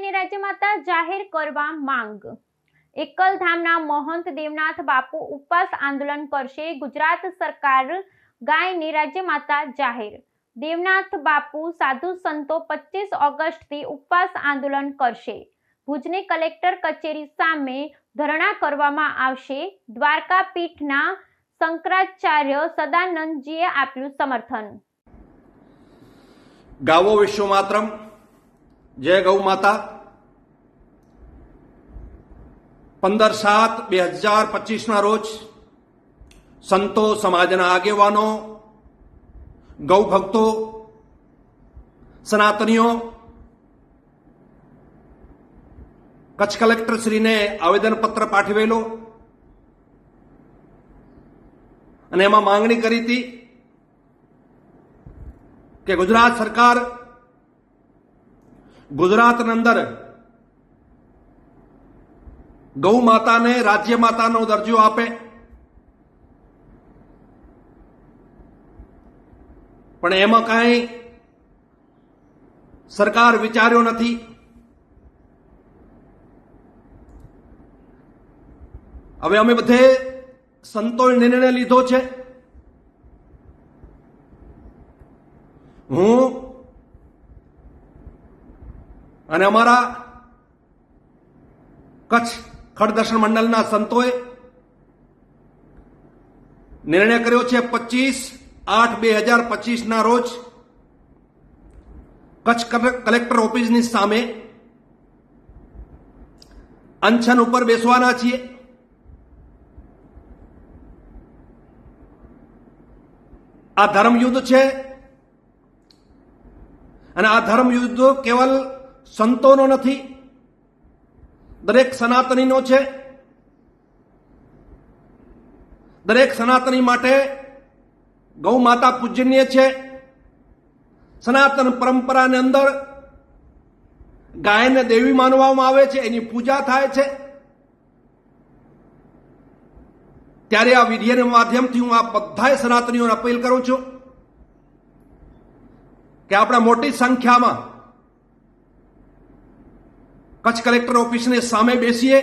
ગાયને રાજ્યમાતા જાહેર કરવા માંગ. એકલધામના મહંત દેવનાથ બાપુ ઉપવાસ આંદોલન કરશે. ગુજરાત સરકાર ગાયને રાજ્યમાતા જાહેર. દેવનાથ બાપુ સાધુ સંતો પચીસ ઓગસ્ટથી ઉપવાસ આંદોલન કરશે. ભુજની કલેક્ટર કચેરી સામે ધરણા કરવામાં આવશે. દ્વારકા પીઠના શંકરાચાર્ય સદાનંદજીએ આપ્યું સમર્થન. ગાવો વિશ્વમાત્રમ જય ગૌ માતા. પંદર સાત બે હજાર પચીસના રોજ સંતો સમાજના આગેવાનો, ગૌ ભક્તો, સનાતનીઓ, કચ્છ કલેક્ટરશ્રીને આવેદનપત્ર પાઠવેલો અને એમાં માંગણી કરી હતી કે ગુજરાત સરકાર ગુજરાતની અંદર ગૌ માતાને, રાજ્ય માતાનો દરજ્જો આપે. પણ એમાં કાંઈ સરકાર વિચાર્યો નથી. હવે અમે બધે સંતોએ નિર્ણય લીધો છે. હું અને અમારા કચ્છ ખડદર્શન મંડળના સંતોએ નિર્ણય કર્યો છે પચીસ આઠ બે હજાર પચીસના રોજ કચ્છ કલેક્ટર ઓફિસની સામે અનશન ઉપર બેસવાના છીએ. આ ધર્મયુદ્ધ છે અને આ ધર્મયુદ્ધ કેવલ સંતોનો નથી. દરેક સનાતનીનો છે. દરેક સનાતની માટે ગૌ માતા પૂજનીય છે. સનાતન પરંપરાની અંદર ગાયને દેવી માનવામાં આવે છે, એની પૂજા થાય છે. ત્યારે આ વિધિના માધ્યમથી હું આ બધાય સનાતનીઓને અપીલ કરું છું કે આપણે મોટી સંખ્યામાં કચ્છ કલેક્ટર ઓફિસની સામે બેસીએ.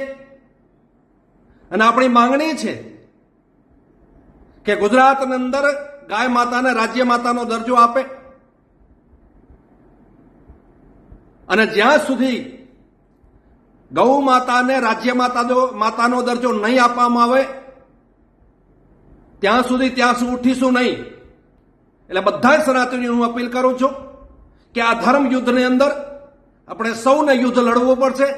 અને આપણી માંગણી છે કે ગુજરાતની અંદર ગાય માતાને રાજ્ય માતાનો દરજ્જો આપે. અને જ્યાં સુધી ગૌ માતાને રાજ્ય માતા માતાનો દરજ્જો નહીં આપવામાં આવે, ત્યાં સુધી ત્યાં સુધી ઉઠીશું નહીં. એટલે બધા સનાતનીઓ હું અપીલ કરું છું કે આ ધર્મ યુદ્ધની અંદર આપણે સૌને યુદ્ધ લડવું પડશે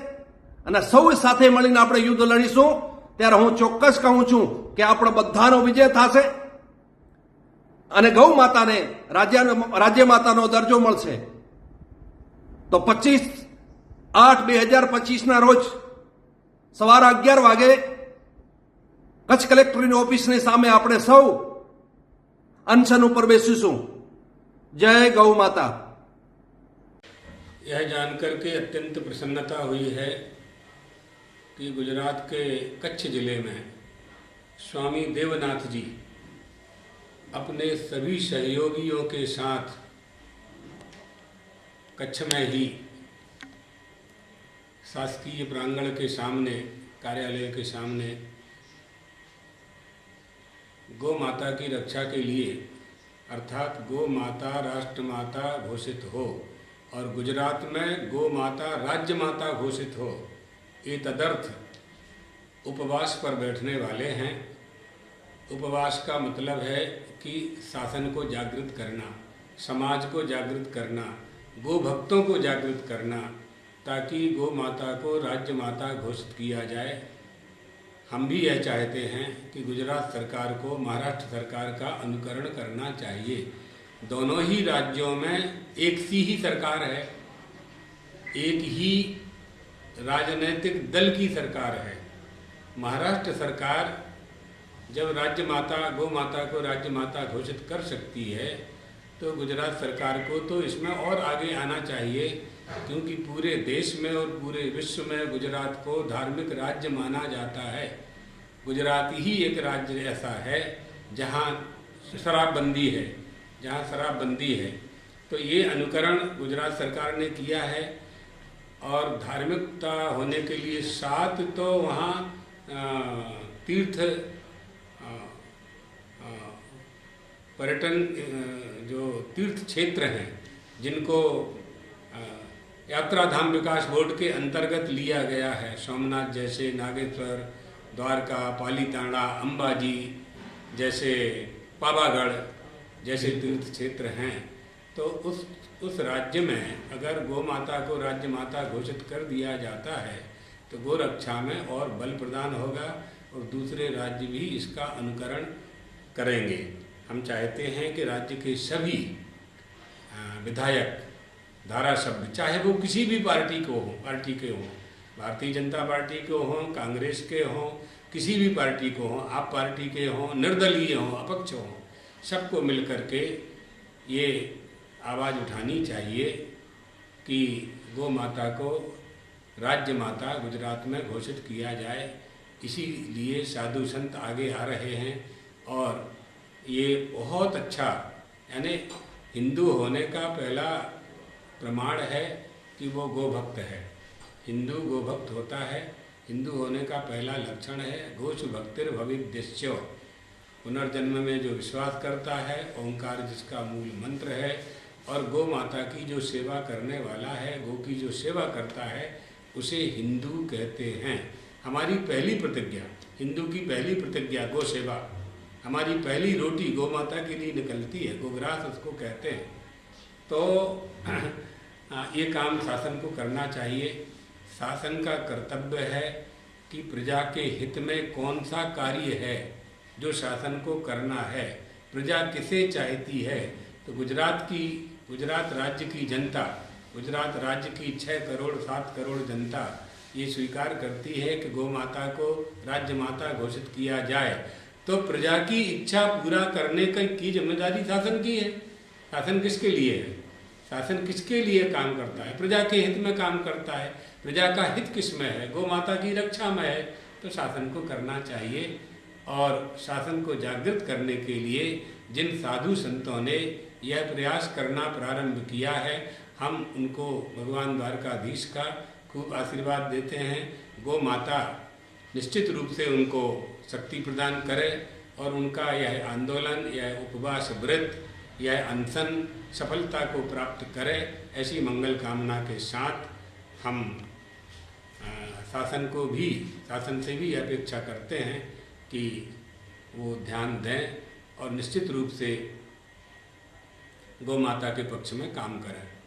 અને સૌ સાથે મળીને આપણે યુદ્ધ લડીશું. ત્યારે હું ચોક્કસ કહું છું કે આપણો બધાનો વિજય થશે અને ગૌ માતાને રાજ્ય રાજ્ય માતાનો દરજ્જો મળશે. તો પચીસ આઠ બે હજાર પચીસના રોજ સવારે અગિયાર વાગે કચ્છ કલેક્ટરની ઓફિસની સામે આપણે સૌ અનશન ઉપર બેસીશું. જય ગૌ માતા. यह जानकर के अत्यंत प्रसन्नता हुई है कि गुजरात के कच्छ ज़िले में स्वामी देवनाथ जी अपने सभी सहयोगियों के साथ कच्छ में ही शासकीय प्रांगण के सामने, कार्यालय के सामने गौ माता की रक्षा के लिए, अर्थात गौ माता, राष्ट्र माता घोषित हो। और गुजरात में गो माता राज्य माता घोषित हो, ये तदर्थ उपवास पर बैठने वाले हैं। उपवास का मतलब है कि शासन को जागृत करना, समाज को जागृत करना, गो भक्तों को जागृत करना, ताकि गो माता को राज्य माता घोषित किया जाए। हम भी यह चाहते हैं कि गुजरात सरकार को, महाराष्ट्र सरकार का अनुकरण करना चाहिए। दोनों ही राज्यों में एक सी ही सरकार है, एक ही राजनीतिक दल की सरकार है। महाराष्ट्र सरकार जब राज्य माता, गौ माता को राज्य माता घोषित कर सकती है तो गुजरात सरकार को तो इसमें और आगे आना चाहिए, क्योंकि पूरे देश में और पूरे विश्व में गुजरात को धार्मिक राज्य माना जाता है। गुजरात ही एक राज्य ऐसा है जहाँ शराबबंदी है। जहाँ शराबबंदी है। तो ये अनुकरण गुजरात सरकार ने किया है और धार्मिकता होने के लिए सात तो वहाँ तीर्थ पर्यटन जो तीर्थ क्षेत्र हैं, जिनको यात्रा धाम विकास बोर्ड के अंतर्गत लिया गया है। सोमनाथ जैसे नागेश्वर, द्वारका पालीताड़ा अंबाजी जैसे पावागढ़ जैसे तीर्थ क्षेत्र हैं तो उस उस राज्य में अगर गौ माता को राज्य माता घोषित कर दिया जाता है तो गो रक्षा में और बल प्रदान होगा और दूसरे राज्य भी इसका अनुकरण करेंगे। हम चाहते हैं कि राज्य के सभी विधायक धारा शब्द चाहे वो किसी भी पार्टी को हो, पार्टी के हों, भारतीय जनता पार्टी के हों, कांग्रेस के हों, किसी भी पार्टी को हों, आप पार्टी के हों, निर्दलीय हों, अपक्ष हों सबको मिल करके ये आवाज़ उठानी चाहिए कि गौ माता को राज्य माता गुजरात में घोषित किया जाए। इसीलिए साधु संत आगे आ रहे हैं और ये बहुत अच्छा यानी हिंदू होने का पहला प्रमाण है कि वो गोभक्त है। हिंदू गोभक्त होता है। हिंदू होने का पहला लक्षण है गोचु भक्तिर पुनर्जन्म में जो विश्वास करता है, ओंकार जिसका मूल मंत्र है, और गौ माता की जो सेवा करने वाला है, गौ की जो सेवा करता है, उसे हिंदू कहते हैं। हमारी पहली प्रतिज्ञा, हिंदू की पहली प्रतिज्ञा गौ सेवा। हमारी पहली रोटी गौ माता के लिए निकलती है, गोग्रास उसको कहते हैं। तो ये काम शासन को करना चाहिए। शासन का कर्तव्य है कि प्रजा के हित में कौन सा कार्य है जो शासन को करना है, प्रजा किसे चाहती है? तो गुजरात की, गुजरात राज्य की जनता, गुजरात राज्य की छः करोड़, सात करोड़ जनता ये स्वीकार करती है कि गौ माता को राज्य माता घोषित किया जाए। तो प्रजा की इच्छा पूरा करने का ज़िम्मेदारी शासन की है? शासन किसके लिए है? शासन किसके लिए काम करता है? प्रजा के हित में काम करता है। प्रजा का हित किसमें है? गौ माता की रक्षा में है। तो शासन को करना चाहिए। और शासन को जागृत करने के लिए जिन साधु संतों ने यह प्रयास करना प्रारंभ किया है, हम उनको भगवान द्वारकाधीश का खूब आशीर्वाद देते हैं। गो माता निश्चित रूप से उनको शक्ति प्रदान करे और उनका यह आंदोलन, यह उपवास व्रत, यह अनशन सफलता को प्राप्त करे, ऐसी मंगल कामना के साथ हम शासन को भी, शासन से भी अपेक्षा करते हैं। कि वो ध्यान दें और निश्चित रूप से गौ माता के पक्ष में काम करें।